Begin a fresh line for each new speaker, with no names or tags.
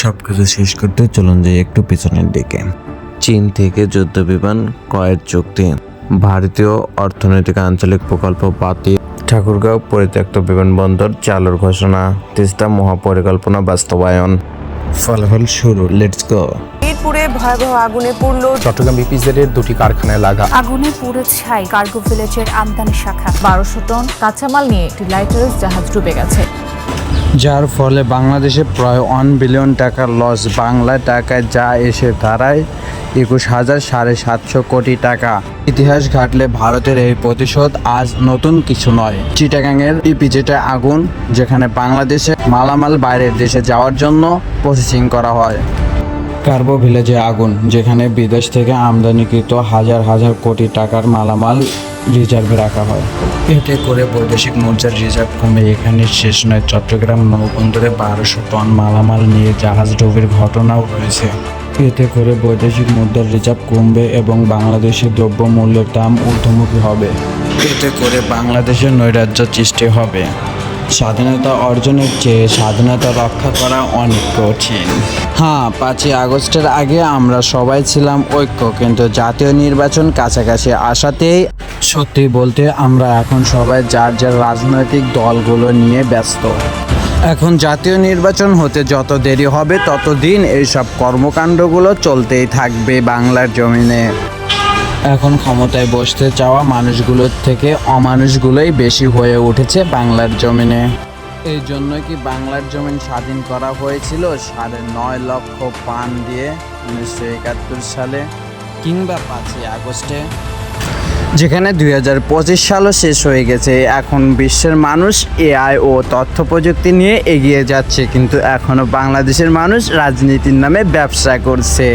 সব কিছু শেষ করতে চলুন যাই একটু পিছনের দিকে। চীন থেকে যুদ্ধ বিমান ক্রয়ের চুক্তি। ভারতীয় অর্থনৈতিক আঞ্চলিক প্রকল্প বাতিল ঠাকুরগাঁও পরিত্যক্ত বিমানবন্দর চালুর ঘোষণা তিস্তা মহাপরিকল্পনা বাস্তবায়ন। ফলাফল শুরু লেটস গো
মিরপুরে ভয়াবহ আগুনে পড়ল
চট্টগ্রাম বিপিজেড এর দুটি কারখানায় লাগা।
আগুনে পুড়ে ছাই কার্গো ভিলেজের আমদানি শাখা।
বারোশো টন কাঁচামাল নিয়ে একটি লাইটারেস জাহাজ ডুবে গেছে।
যার ফলে বাংলাদেশে প্রায় ওয়ান বিলিয়ন টাকার লস বাংলা টাকায় যা এসে দাঁড়ায় একুশ হাজার সাড়ে সাতশো কোটি টাকা। ইতিহাস ঘাটলে ভারতের এই প্রতিশোধ আজ নতুন কিছু নয়। চিটাগাংয়ের ইপিজেটে আগুন, যেখানে বাংলাদেশে মালামাল বাইরের দেশে যাওয়ার জন্য প্রসেসিং করা হয়। কার্বো ভিলেজে আগুন, যেখানে বিদেশ থেকে আমদানিকৃত হাজার হাজার কোটি টাকার মালামাল রিজার্ভে রাখা হয়। এতে করে বৈদেশিক মুদ্রার রিজার্ভ কমে এখানে শেষ নয়। চট্টগ্রাম নৌবন্দরে বারোশো টন মালামাল নিয়ে জাহাজ ডুবির ঘটনাও রয়েছে। এতে করে বৈদেশিক মুদ্রার রিজার্ভ কমবে এবং বাংলাদেশের দ্রব্যমূল্যের দাম ঊর্ধ্বমুখী হবে। এতে করে বাংলাদেশের নৈরাজ্য সৃষ্টি হবে। স্বাধীনতা অর্জনের চেয়ে স্বাধীনতা রক্ষা করা অনেক কঠিন। হ্যাঁ পাঁচই আগস্টের আগে আমরা সবাই ছিলাম ঐক্য, কিন্তু জাতীয় নির্বাচন কাছাকাছি আসাতেই সত্যি বলতে আমরা এখন সবাই যার যার রাজনৈতিক দলগুলো নিয়ে ব্যস্ত। এখন জাতীয় নির্বাচন হতে যত দেরি হবে, ততদিন এইসব কর্মকাণ্ডগুলো চলতেই থাকবে বাংলার জমিনে। এখন ক্ষমতায় বসতে চাওয়া মানুষগুলোর থেকে অমানুষগুলোই বেশি হয়ে উঠেছে বাংলার জমিনে। এই জন্য কি বাংলার জমিন স্বাধীন করা হয়েছিল? সাড়ে নয় লক্ষ পান দিয়ে উনিশশো একাত্তর সালে কিংবা পাঁচই আগস্টে। যেখানে দুই হাজার পঁচিশ সালও শেষ হয়ে গেছে। এখন বিশ্বের মানুষ এআই ও তথ্য প্রযুক্তি নিয়ে এগিয়ে যাচ্ছে, কিন্তু এখনও বাংলাদেশের মানুষ রাজনীতির নামে ব্যবসা করছে।